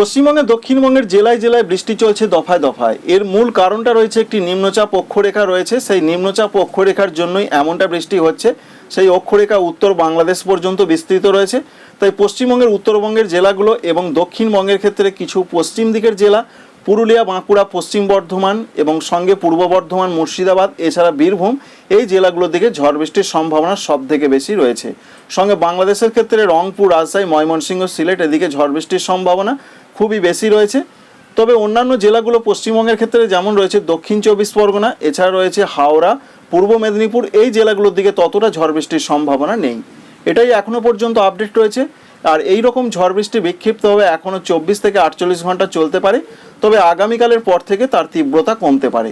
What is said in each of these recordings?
পশ্চিমবঙ্গের দক্ষিণবঙ্গের জেলায় জেলায় বৃষ্টি চলছে দফায় দফায়। এর মূল কারণটা রয়েছে একটি নিম্নচাপ অক্ষরেখা রয়েছে। সেই নিম্নচাপ অক্ষরেখার জন্যই এমনটা বৃষ্টি হচ্ছে। সেই অক্ষরেখা উত্তর বাংলাদেশ পর্যন্ত বিস্তৃত রয়েছে। তাই পশ্চিমবঙ্গের উত্তরবঙ্গের জেলাগুলো এবং দক্ষিণবঙ্গের ক্ষেত্রে কিছু পশ্চিম দিকের জেলা, পুরুলিয়া, বাঁকুড়া, পশ্চিম বর্ধমান এবং সঙ্গে পূর্ব বর্ধমান, মুর্শিদাবাদ, এছাড়া বীরভূম এই জেলাগুলোর দিকে ঝড় বৃষ্টির সম্ভাবনা সব থেকে বেশি রয়েছে। সঙ্গে বাংলাদেশের ক্ষেত্রে রংপুর, রাজশাহী, ময়মনসিংহ, সিলেট এদিকে ঝড় বৃষ্টির সম্ভাবনা। খুবই বেশি রয়েছে। তবে অন্যান্য জেলাগুলো পশ্চিমবঙ্গের ক্ষেত্রে যেমন রয়েছে দক্ষিণ চব্বিশ পরগনা, এছাড়া রয়েছে হাওড়া, পূর্ব মেদিনীপুর, এই জেলাগুলোর দিকে ততটা ঝড় বৃষ্টির সম্ভাবনা নেই। এটাই এখনও পর্যন্ত আপডেট রয়েছে। আর এই রকম ঝড় বৃষ্টি বিক্ষিপ্তভাবে এখনও চব্বিশ থেকে আটচল্লিশ ঘণ্টা চলতে পারে, তবে আগামীকালের পর থেকে তার তীব্রতা কমতে পারে।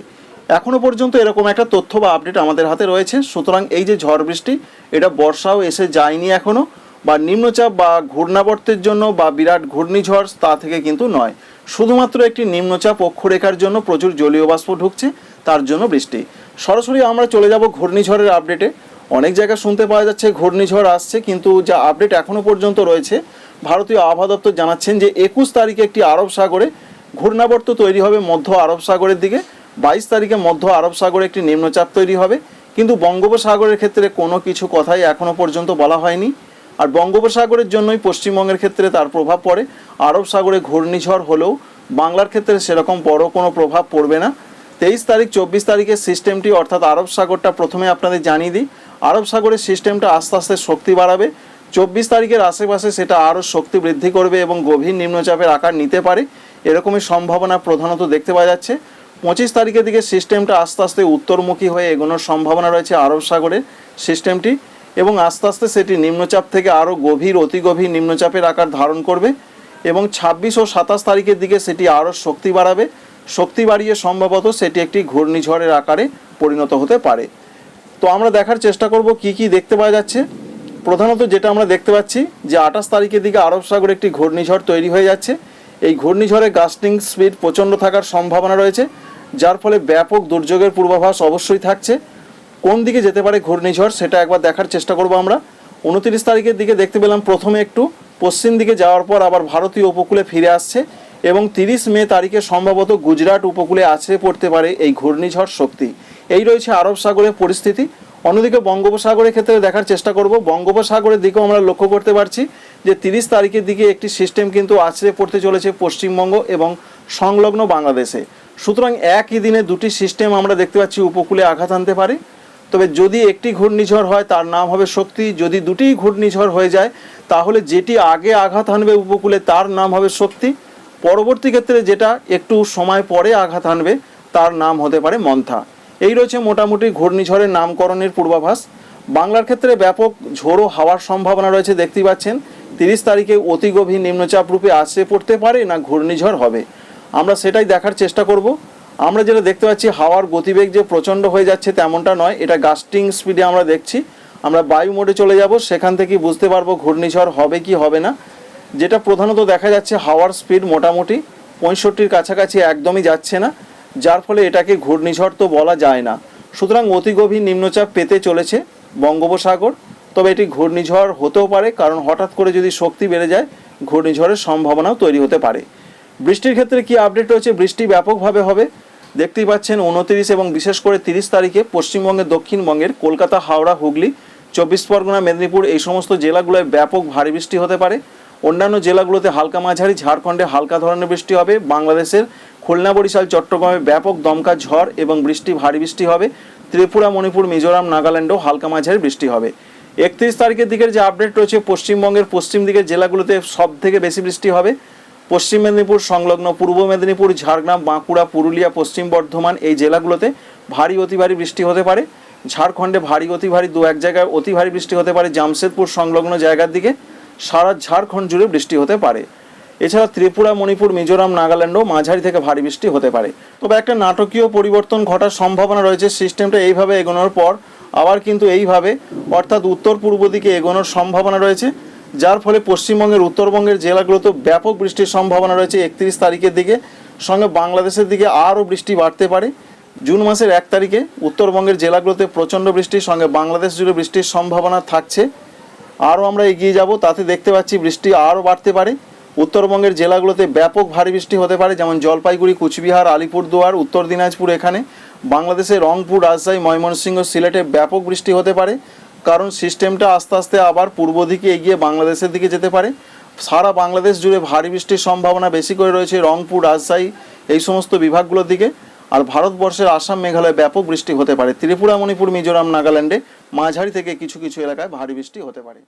এখনও পর্যন্ত এরকম একটা তথ্য বা আপডেট আমাদের হাতে রয়েছে। সুতরাং এই যে ঝড় বৃষ্টি, এটা বর্ষাও এসে যায়নি এখনও। বা নিম্নচাপ বা ঘূর্ণাবর্তের জন্য বা বিরাট ঘূর্ণিঝড় তা থেকে কিন্তু নয়। শুধুমাত্র একটি নিম্নচাপ অক্ষরেখার জন্য প্রচুর জলীয় বাষ্প ঢুকছে, তার জন্য বৃষ্টি। সরাসরি আমরা চলে যাব ঘূর্ণিঝড়ের আপডেটে। অনেক জায়গায় শুনতে পাওয়া যাচ্ছে ঘূর্ণিঝড় আসছে, কিন্তু যা আপডেট এখনও পর্যন্ত রয়েছে, ভারতীয় আবহাওয়া দপ্তর জানাচ্ছেন যে একুশ তারিখে একটি আরব সাগরে ঘূর্ণাবর্ত তৈরি হবে মধ্য আরব সাগরের দিকে, বাইশ তারিখে মধ্য আরব সাগরে একটি নিম্নচাপ তৈরি হবে। কিন্তু বঙ্গোপসাগরের ক্ষেত্রে কোনো কিছু কথাই এখনও পর্যন্ত বলা হয়নি। আর বঙ্গোপসাগরের জন্যই পশ্চিমবঙ্গের ক্ষেত্রে তার প্রভাব পড়ে। আরব সাগরে ঘূর্ণিঝড় হলেও বাংলার ক্ষেত্রে সেরকম বড় কোনো প্রভাব পড়বে না। তেইশ তারিখ, চব্বিশ তারিখের সিস্টেমটি, অর্থাৎ আরব সাগরটা প্রথমে আপনাদের জানিয়ে দিই। আরব সাগরের সিস্টেমটা আস্তে আস্তে শক্তি বাড়াবে। চব্বিশ তারিখের আশেপাশে সেটা আরও শক্তি বৃদ্ধি করবে এবং গভীর নিম্নচাপের আকার নিতে পারে। এরকমই সম্ভাবনা প্রধানত দেখতে পাওয়া যাচ্ছে। পঁচিশ তারিখের দিকে সিস্টেমটা আস্তে আস্তে উত্তরমুখী হয়ে এগোনোর সম্ভাবনা রয়েছে আরব সাগরের সিস্টেমটি। এবং আস্তে আস্তে সেটি নিম্নচাপ থেকে আরও গভীর, অতি গভীর নিম্নচাপের আকার ধারণ করবে এবং ছাব্বিশ ও সাতাশ তারিখের দিকে সেটি আরও শক্তি বাড়াবে। শক্তি বাড়িয়ে সম্ভবত সেটি একটি ঘূর্ণিঝড়ের আকারে পরিণত হতে পারে। তো আমরা দেখার চেষ্টা করব কি কি দেখতে পাওয়া যাচ্ছে। প্রধানত যেটা আমরা দেখতে পাচ্ছি যে আঠাশ তারিখের দিকে আরব সাগরে একটি ঘূর্ণিঝড় তৈরি হয়ে যাচ্ছে। এই ঘূর্ণিঝড়ে গাস্টিং স্পিড প্রচণ্ড থাকার সম্ভাবনা রয়েছে, যার ফলে ব্যাপক দুর্যোগের পূর্বাভাস অবশ্যই থাকছে। কোন দিকে যেতে পারে ঘূর্ণিঝড় সেটা একবার দেখার চেষ্টা করব আমরা। উনত্রিশ তারিখের দিকে দেখতে পেলাম প্রথমে একটু, পশ্চিম দিকে যাওয়ার পর আবার ভারতীয় উপকূলে ফিরে আসছে এবং তিরিশ মে তারিখে সম্ভবত গুজরাট উপকূলে আছড়ে পড়তে পারে এই ঘূর্ণিঝড় শক্তি। এই রয়েছে আরব সাগরের পরিস্থিতি। অন্যদিকে বঙ্গোপসাগরের ক্ষেত্রে দেখার চেষ্টা করব। বঙ্গোপসাগরের দিকেও আমরা লক্ষ্য করতে পারছি যে তিরিশ তারিখের দিকে একটি সিস্টেম কিন্তু আছড়ে পড়তে চলেছে পশ্চিমবঙ্গ এবং সংলগ্ন বাংলাদেশে। সুতরাং একই দিনে দুটি সিস্টেম আমরা দেখতে পাচ্ছি উপকূলে আঘাত আনতে পারে। তবে যদি একটি ঘূর্ণিঝড় হয়, তার নাম হবে শক্তি। যদি দুটি ঘূর্ণিঝড় হয়ে যায়, তাহলে যেটি আগে আঘাত আনবে উপকূলে, তার নাম হবে শক্তি। পরবর্তী ক্ষেত্রে যেটা একটু সময় পরে আঘাত আনবে, তার নাম হতে পারে মন্থা। এই রয়েছে মোটামুটি ঘূর্ণিঝড়ের নামকরণের পূর্বাভাস। বাংলার ক্ষেত্রে ব্যাপক ঝোড়ো হাওয়ার সম্ভাবনা রয়েছে, দেখতেই পাচ্ছেন। তিরিশ তারিখে অতি গভীর নিম্নচাপ রূপে আসে পড়তে পারে না ঘূর্ণিঝড় হবে। আমরা সেটাই দেখার চেষ্টা করব। আমরা যেটা দেখতে পাচ্ছি, হাওয়ার গতিবেগ যে প্রচণ্ড হয়ে যাচ্ছে তেমনটা নয়, এটা গাস্টিং স্পিডে আমরা দেখছি। আমরা বায়ু মোডে চলে যাব, সেখান থেকে বুঝতে পারব ঘূর্ণিঝড় হবে কি হবে না। যেটা প্রধানত দেখা যাচ্ছে, হাওয়ার স্পিড মোটামুটি পঁয়ষট্টির কাছাকাছি একদমই যাচ্ছে না, যার ফলে এটাকে ঘূর্ণিঝড় তো বলা যায় না। সুতরাং অতি গভীর নিম্নচাপ পেতে চলেছে বঙ্গোপসাগর, তবে এটি ঘূর্ণিঝড় হতেও পারে, কারণ হঠাৎ করে যদি শক্তি বেড়ে যায়, ঘূর্ণিঝড়ের সম্ভাবনাও তৈরি হতে পারে। বৃষ্টির ক্ষেত্রে কি আপডেট রয়েছে? বৃষ্টি ব্যাপকভাবে হবে। দেখতেই পাচ্ছেন উনতিরিশ এবং বিশেষ করে তিরিশ তারিখে পশ্চিমবঙ্গের দক্ষিণবঙ্গের কলকাতা, হাওড়া, হুগলি, চব্বিশ পরগনা, মেদিনীপুর এই সমস্ত জেলাগুলোয় ব্যাপক ভারী বৃষ্টি হতে পারে। অন্যান্য জেলাগুলোতে হালকা মাঝারি, ঝাড়খণ্ডে হালকা ধরনের বৃষ্টি হবে। বাংলাদেশের খুলনা, বরিশাল, চট্টগ্রামে ব্যাপক দমকা ঝড় এবং বৃষ্টি, ভারী বৃষ্টি হবে। ত্রিপুরা, মণিপুর, মিজোরাম, নাগাল্যান্ডেও হালকা মাঝারি বৃষ্টি হবে। একত্রিশ তারিখের দিকের যে আপডেট রয়েছে, পশ্চিমবঙ্গের পশ্চিম দিকের জেলাগুলোতে সব থেকে বেশি বৃষ্টি হবে। পশ্চিম মেদিনীপুর সংলগ্ন পূর্ব মেদিনীপুর, ঝাড়গ্রাম, বাঁকুড়া, পুরুলিয়া, পশ্চিম বর্ধমান এই জেলাগুলোতে ভারী অতি ভারী বৃষ্টি হতে পারে। ঝাড়খণ্ডে ভারী অতি ভারী দু এক জায়গায় অতি ভারী বৃষ্টি হতে পারে। জামশেদপুর সংলগ্ন জায়গার দিকে সারা ঝাড়খণ্ড জুড়ে বৃষ্টি হতে পারে। এছাড়া ত্রিপুরা, মণিপুর, মিজোরাম, নাগাল্যান্ডও মাঝারি থেকে ভারী বৃষ্টি হতে পারে। তবে একটা নাটকীয় পরিবর্তন ঘটার সম্ভাবনা রয়েছে। সিস্টেমটা এইভাবে এগোনোর পর আবার কিন্তু এইভাবে, অর্থাৎ উত্তর পূর্ব দিকে এগোনোর সম্ভাবনা রয়েছে। যার ফলে পশ্চিমবঙ্গের উত্তরবঙ্গের জেলাগুলোতে ব্যাপক বৃষ্টির সম্ভাবনা রয়েছে একত্রিশ তারিখের দিকে। সঙ্গে বাংলাদেশের দিকে আরও বৃষ্টি বাড়তে পারে। জুন মাসের এক তারিখে উত্তরবঙ্গের জেলাগুলোতে প্রচণ্ড বৃষ্টির সঙ্গে বাংলাদেশ জুড়ে বৃষ্টির সম্ভাবনা থাকছে। আরও আমরা এগিয়ে যাব, তাতে দেখতে পাচ্ছি বৃষ্টি আরও বাড়তে পারে। উত্তরবঙ্গের জেলাগুলোতে ব্যাপক ভারী বৃষ্টি হতে পারে, যেমন জলপাইগুড়ি, কুচবিহার, আলিপুরদুয়ার, উত্তর দিনাজপুর এখানে। বাংলাদেশের রংপুর, রাজশাহী, ময়মনসিংহ, সিলেটে ব্যাপক বৃষ্টি হতে পারে। কারণ সিস্টেমটা আস্তে আস্তে আবার পূর্ব দিকে এগিয়ে বাংলাদেশের দিকে যেতে পারে। সারা বাংলাদেশ জুড়ে ভারী বৃষ্টির সম্ভাবনা বেশি করে রয়েছে রংপুর, রাজশাহী, এই সমস্ত বিভাগগুলোর দিকে। আর ভারতবর্ষের আসাম, মেঘালয় ব্যাপক বৃষ্টি হতে পারে। ত্রিপুরা, মণিপুর, মিজোরাম, নাগাল্যান্ডে মাঝারি থেকে কিছু কিছু এলাকায় ভারী বৃষ্টি হতে পারে।